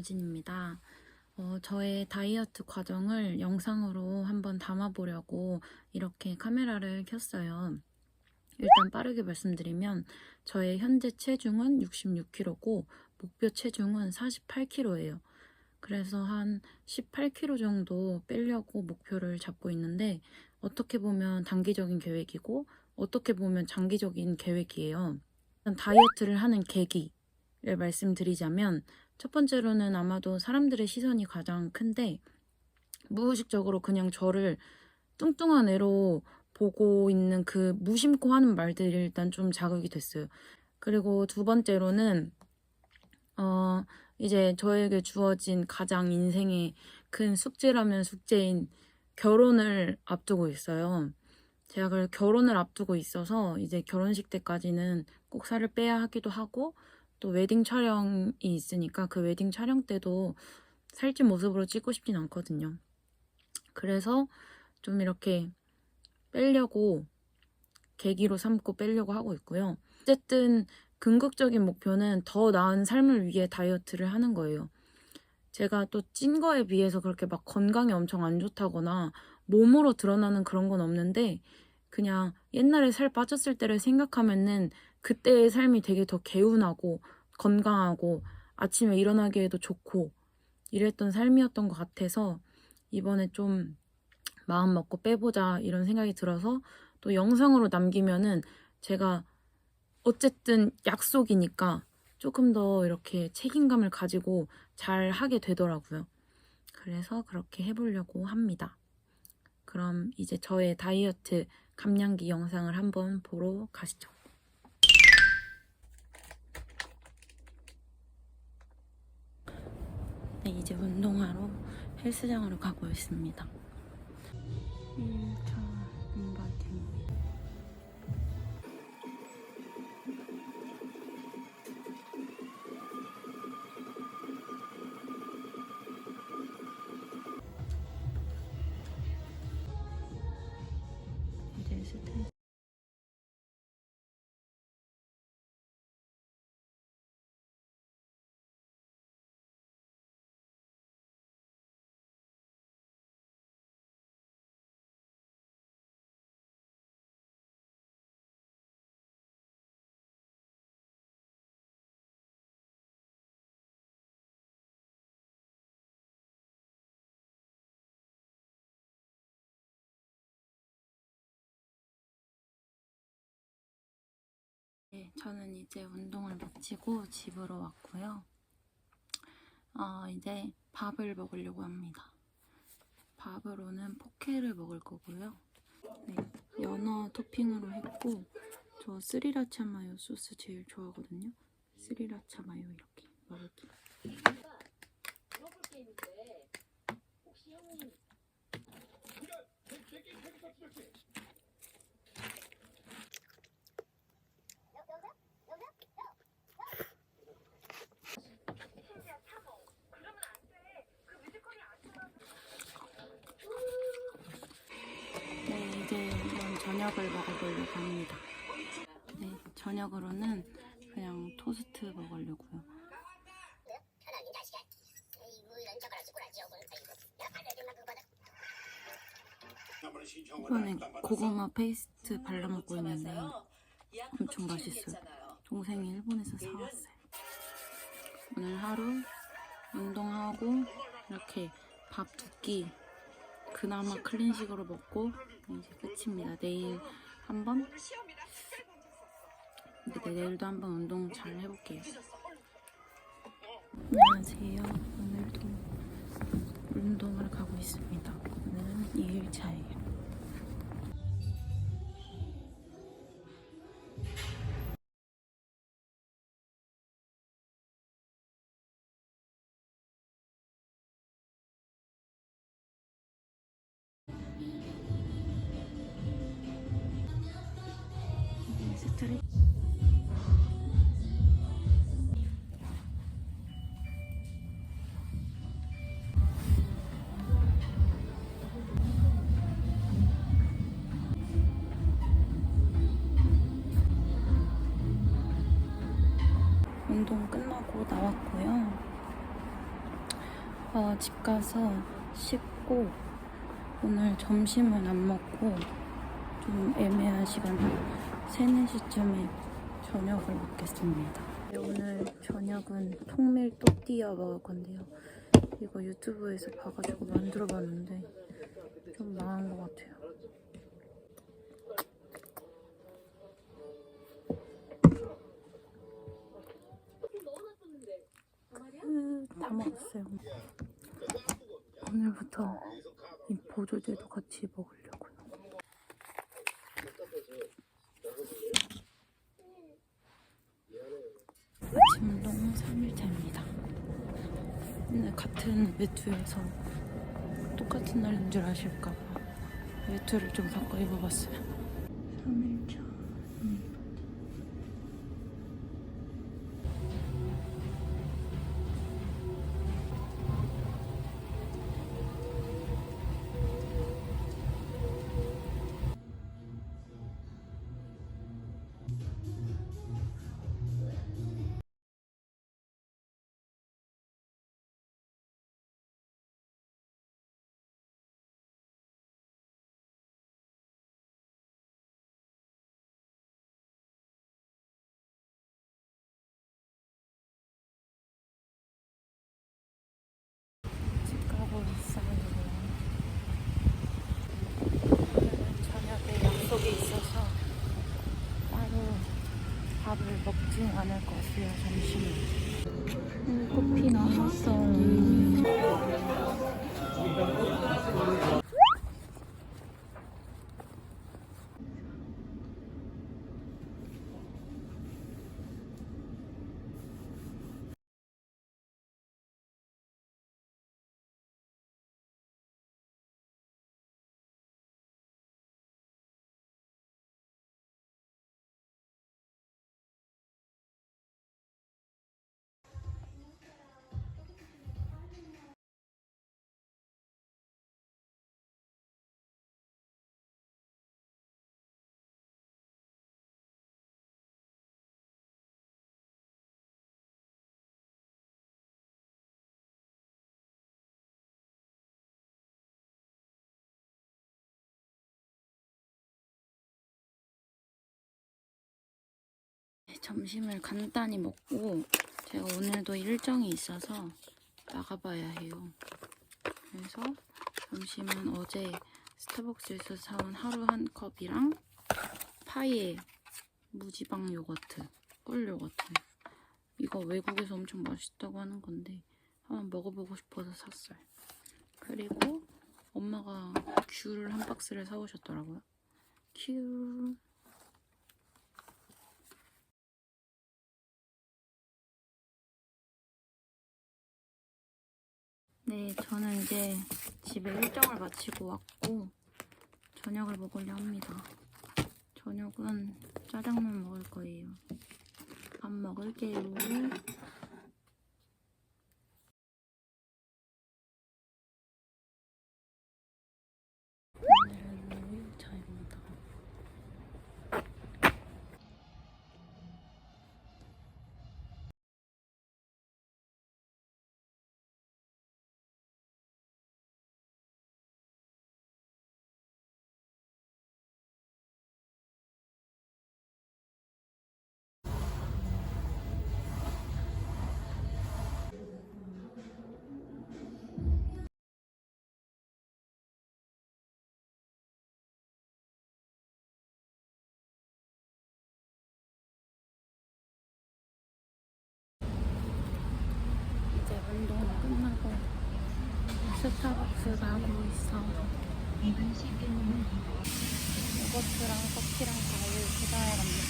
다효진입니다. 어, 저의 다이어트 과정을 영상으로 한번 담아보려고 이렇게 카메라를 켰어요. 일단 빠르게 말씀드리면 저의 현재 체중은 66kg고 목표 체중은 48kg예요. 그래서 한 18kg 정도 빼려고 목표를 잡고 있는데 어떻게 보면 단기적인 계획이고 어떻게 보면 장기적인 계획이에요. 다이어트를 하는 계기 를 말씀드리자면 첫 번째로는 아마도 사람들의 시선이 가장 큰데 무의식적으로 그냥 저를 뚱뚱한 애로 보고 있는 그 무심코 하는 말들이 일단 좀 자극이 됐어요. 그리고 두 번째로는 어 이제 저에게 주어진 가장 인생의 큰 숙제라면 숙제인 결혼을 앞두고 있어요. 제가 그 결혼을 앞두고 있어서 이제 결혼식 때까지는 꼭 살을 빼야 하기도 하고 또 웨딩 촬영이 있으니까 그 웨딩 촬영 때도 살찐 모습으로 찍고 싶진 않거든요. 그래서 좀 이렇게 빼려고 계기로 삼고 빼려고 하고 있고요. 어쨌든 궁극적인 목표는 더 나은 삶을 위해 다이어트를 하는 거예요. 제가 또 찐 거에 비해서 그렇게 막 건강이 엄청 안 좋다거나 몸으로 드러나는 그런 건 없는데 그냥 옛날에 살 빠졌을 때를 생각하면은 그때의 삶이 되게 더 개운하고 건강하고 아침에 일어나기에도 좋고 이랬던 삶이었던 것 같아서 이번에 좀 마음 먹고 빼보자 이런 생각이 들어서 또 영상으로 남기면은 제가 어쨌든 약속이니까 조금 더 이렇게 책임감을 가지고 잘 하게 되더라고요. 그래서 그렇게 해보려고 합니다. 그럼 이제 저의 다이어트 감량기 영상을 한번 보러 가시죠. 네, 이제 운동하러 헬스장으로 가고 있습니다. 1 저는 이제 운동을 마치고 집으로 왔고요. 어, 이제 밥을 먹으려고 합니다. 밥으로는 포케를 먹을 거고요. 네, 연어 토핑으로 했고 저 스리라차 마요 소스 제일 좋아하거든요. 스리라차 마요 이렇게 먹을게요. 네, 이제 이런 저녁을 먹어보려고 합니다. 네, 저녁으로는 그냥 토스트 먹으려고요. 이번에 고구마 페이스트 발라 먹고 있는데 엄청 맛있어요. 동생이 일본에서 사왔어요. 오늘 하루 운동하고 이렇게 밥 두 끼 그나마 클린식으로 먹고 이제 끝입니다. 내일 한번 근데 내일도 한번 운동 잘 해볼게요. 안녕하세요. 오늘도 운동을 가고 있습니다. 오늘은 2일차예요. 어, 집 가서 씻고 오늘 점심은 안 먹고 좀 애매한 시간 3, 4시쯤에 저녁을 먹겠습니다. 네, 오늘 저녁은 통밀 또띠아 먹을 건데요. 이거 유튜브에서 봐가지고 만들어 봤는데 좀 망한 것 같아요. 음, 다 먹었어요. 오늘부터 이 보조제도 같이 먹으려고요. 아침 운동 3일차입니다. 맨날 같은 외투에서 똑같은 날인 줄 아실까봐 외투를 좀 바꿔 입어봤어요. 먹진 않을 것 같아요, 점심은. 오늘 커피 나왔어. 점심을 간단히 먹고 제가 오늘도 일정이 있어서 나가봐야 해요. 그래서 점심은 어제 스타벅스에서 사온 하루 한 컵이랑 파이에 무지방 요거트, 꿀 요거트. 이거 외국에서 엄청 맛있다고 하는 건데 한번 먹어보고 싶어서 샀어요. 그리고 엄마가 귤을 한 박스를 사오셨더라고요. 귤. 네, 저는 이제 집에 일정을 마치고 왔고 저녁을 먹으려 합니다. 저녁은 짜장면 먹을 거예요. 밥 먹을게요. 가고 있어. 요거트랑 커피랑 과일 포장해 갑니다.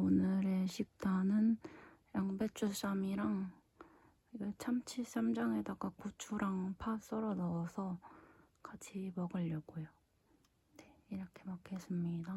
오늘의 식단은 양배추 쌈이랑 참치 쌈장에다가 고추랑 파 썰어 넣어서 같이 먹으려고요. 네, 이렇게 먹겠습니다.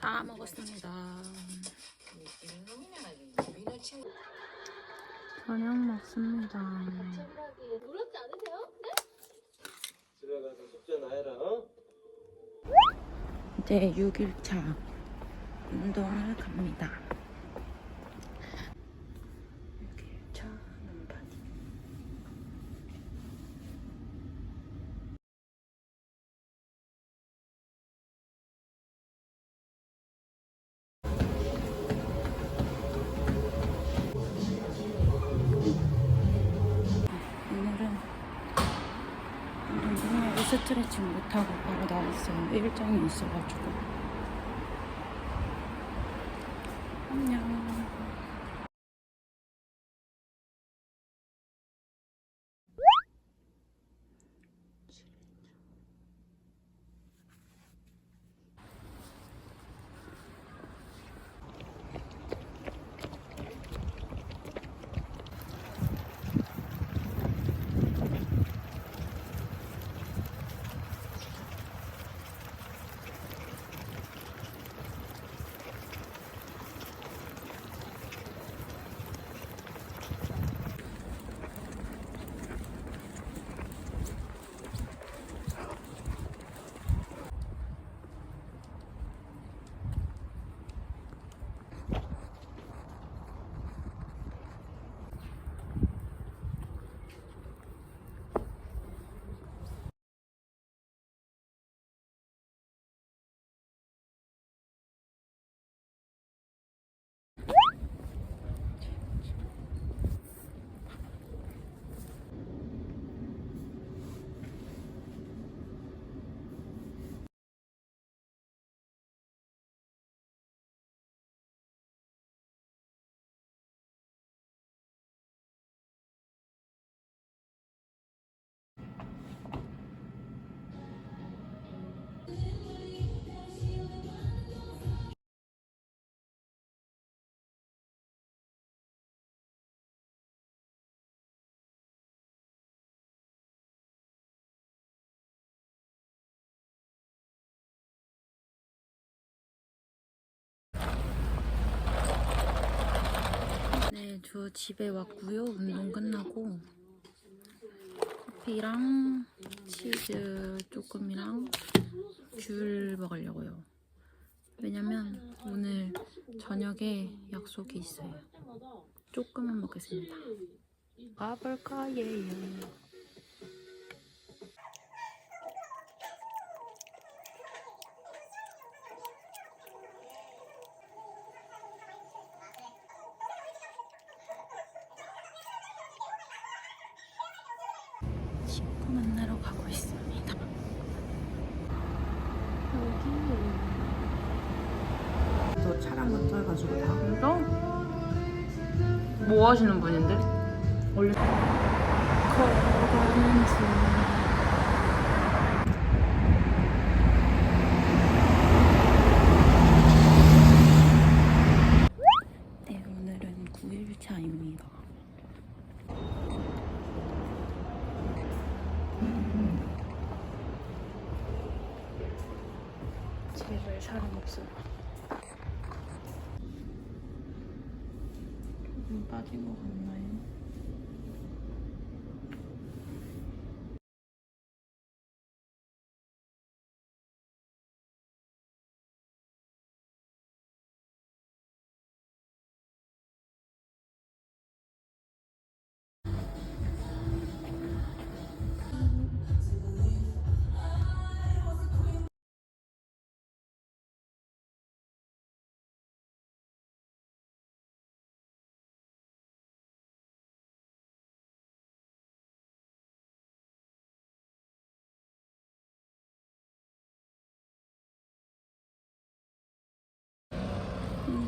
다 먹었습니다. 저녁 먹습니다. 놀랍지 않으세요? 집에 가서 숙제나 해라. 이제 6일차 운동을 갑니다. 일정이 있어가지고. 안녕. 네, 저 집에 왔고요. 운동 끝나고 커피랑 치즈 조금이랑 귤 먹으려고요. 왜냐면 오늘 저녁에 약속이 있어요. 조금만 먹겠습니다. 가볼까예요. 친구 만나러 가고 있습니다. 저 차량 먼저 해가지고 다 진짜? 뭐 하시는 분인데? 원래 걸어가는 중 네, 오늘은 9일차입니다. 집에 사람 없어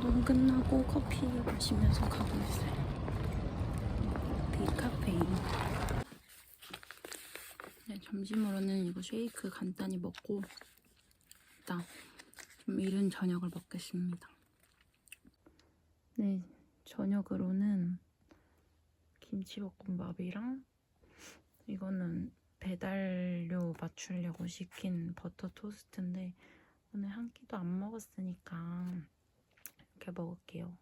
운동 끝나고 커피 마시면서 가고 있어요. 비카페인. 네, 점심으로는 이거 쉐이크 간단히 먹고 일단 좀 이른 저녁을 먹겠습니다. 네, 저녁으로는 김치볶음밥이랑 이거는 배달료 맞추려고 시킨 버터 토스트인데 오늘 한 끼도 안 먹었으니까 이렇게 먹을게요.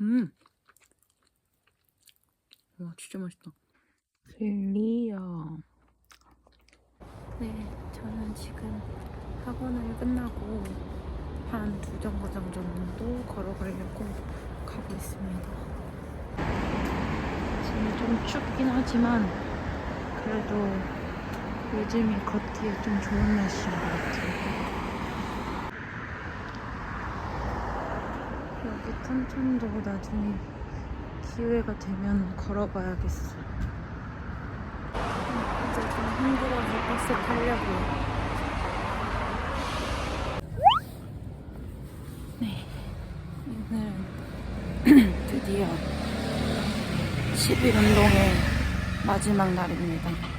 음. 와, 진짜 맛있다. 젤리야. 네, 저는 지금 학원을 끝나고 한 두 정거장 정도 걸어가려고 가고 있습니다. 지금 좀 춥긴 하지만 그래도 요즘이 걷기에 좀 좋은 날씨인 것 같아요. 여기 탄천도 나중에 기회가 되면 걸어봐야겠어. 이제 좀 힘들어서 버스 타려고요. 네, 오늘 드디어 10일 운동의 마지막 날입니다.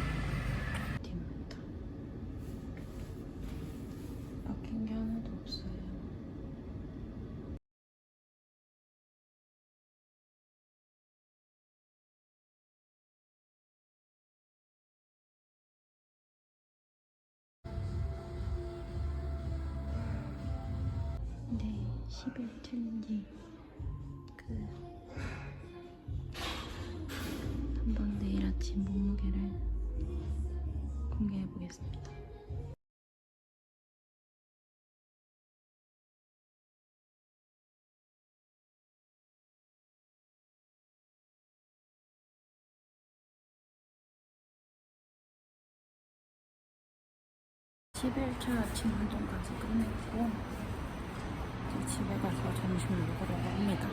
공개해 보겠습니다. (11차) 아침 운동까지 끝냈고 이제 집에 가서 점심을 먹으려고 합니다.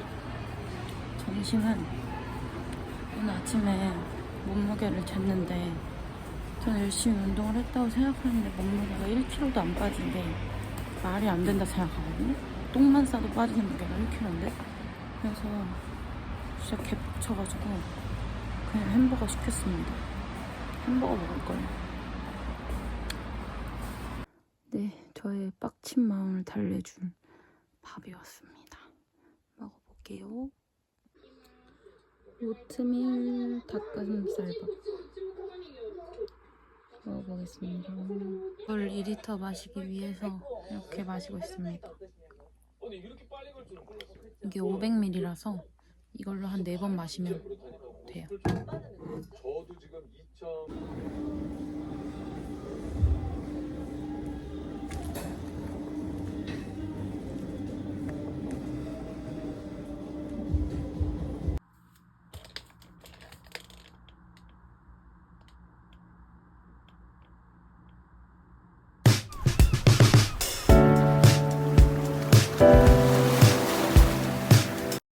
점심은 오늘 아침에 몸무게를 쟀는데 저는 열심히 운동을 했다고 생각하는데 몸무게가 1kg도 안게 말이 안 된다 생각하거든요. 똥만 싸도 빠지는 무게가 1kg인데 그래서 진짜 개빡쳐가지고 그냥 햄버거 시켰습니다. 햄버거 먹을 거예요. 네, 저의 빡친 마음을 달래준 밥이 왔습니다. 먹어볼게요. 오트밀 닭가슴살밥. 먹어보겠습니다. 이걸 2리터 마시기 위해서 이렇게 마시고 있습니다. 이게 500ml라서 이걸로 한 4번 마시면 돼요. 저도 지금 2천